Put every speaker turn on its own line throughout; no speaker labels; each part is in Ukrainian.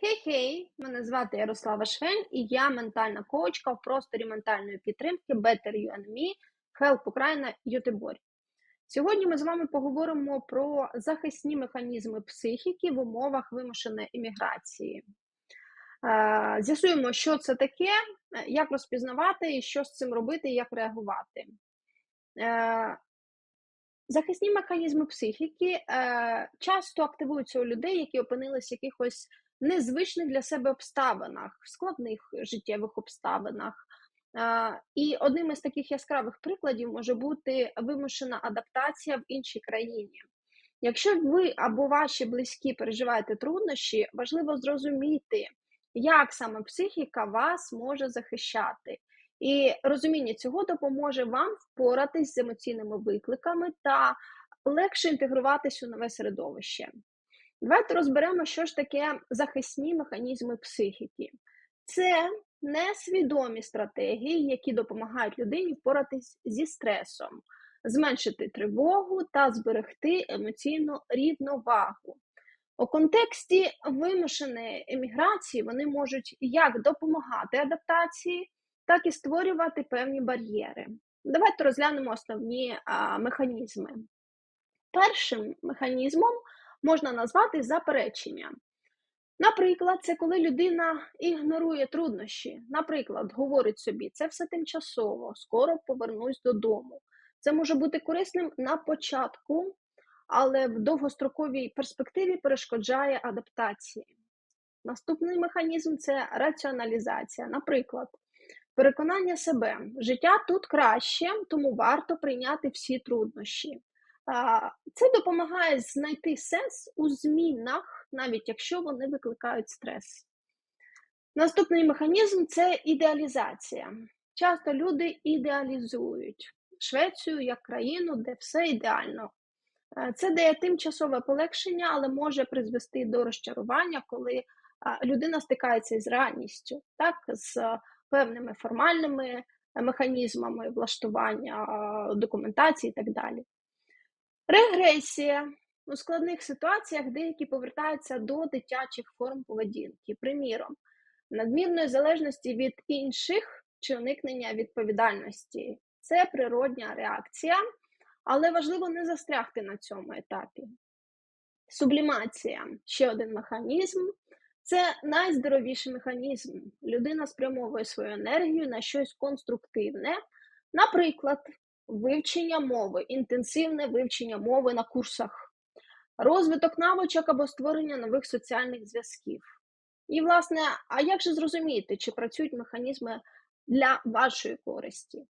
Хей-хей, мене звати Ярослава Швень і я ментальна коучка в просторі ментальної підтримки Better You and Me, Help Ukraine, Ютиборь. Сьогодні ми з вами поговоримо про захисні механізми психіки в умовах вимушеної імміграції. Е, з'ясуємо, що це таке, як розпізнавати і що з цим робити, і як реагувати. Е, захисні механізми психіки е, часто активуються у людей, які опинились в якихось незвичних для себе обставинах, складних життєвих обставинах. І одним із таких яскравих прикладів може бути вимушена адаптація в іншій країні. Якщо ви або ваші близькі переживаєте труднощі, важливо зрозуміти, як саме психіка вас може захищати. І розуміння цього допоможе вам впоратись з емоційними викликами та легше інтегруватись у нове середовище. Давайте розберемо, що ж таке захисні механізми психіки. Це несвідомі стратегії, які допомагають людині впоратись зі стресом, зменшити тривогу та зберегти емоційну рівновагу. У контексті вимушеної еміграції вони можуть як допомагати адаптації, так і створювати певні бар'єри. Давайте розглянемо основні а, механізми. Першим механізмом можна назвати заперечення. Наприклад, це коли людина ігнорує труднощі. Наприклад, говорить собі, це все тимчасово, скоро повернусь додому. Це може бути корисним на початку, але в довгостроковій перспективі перешкоджає адаптації. Наступний механізм це раціоналізація. Наприклад, переконання себе, життя тут краще, тому варто прийняти всі труднощі. Це допомагає знайти сенс у змінах, навіть якщо вони викликають стрес. Наступний механізм це ідеалізація. Часто люди ідеалізують Швецію як країну, де все ідеально. Е, це дає тимчасове полегшення, але може призвести до розчарування, коли людина стикається із реальністю, так, з певними формальними механізмами влаштування документації і так далі. Регресія. У складних ситуаціях деякі повертаються до дитячих форм поведінки. Приміром, надмірної залежності від інших чи уникнення відповідальності. Це природня реакція, але важливо не застрягти на цьому етапі. Сублімація ще один механізм. Це найздоровіший механізм. Людина спрямовує свою енергію на щось конструктивне, наприклад, вивчення мови, інтенсивне вивчення мови на курсах, розвиток навичок або створення нових соціальних зв'язків. І, власне, а як же зрозуміти, чи працюють механізми для вашої користі?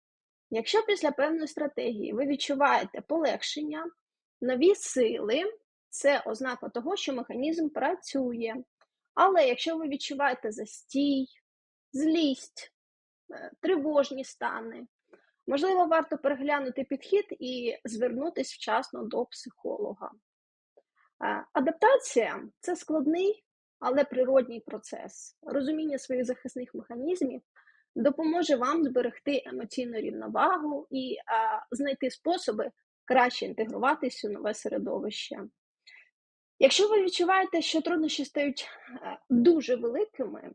Якщо після певної стратегії ви відчуваєте полегшення, нові сили, це ознака того, що механізм працює. Але якщо ви відчуваєте застій, злість, е, тривожні стани, Можливо, варто переглянути підхід і звернутися вчасно до психолога. Е, адаптація це складний, але природній процес. Розуміння своїх захисних механізмів допоможе вам зберегти емоційну рівновагу і а, знайти способи краще інтегруватися у нове середовище. Якщо ви відчуваєте, що труднощі стають е, дуже великими,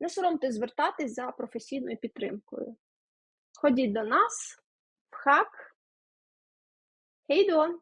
не соромтесь звертатись за професійною підтримкою. Ходіть до нас в хак. Хейдо!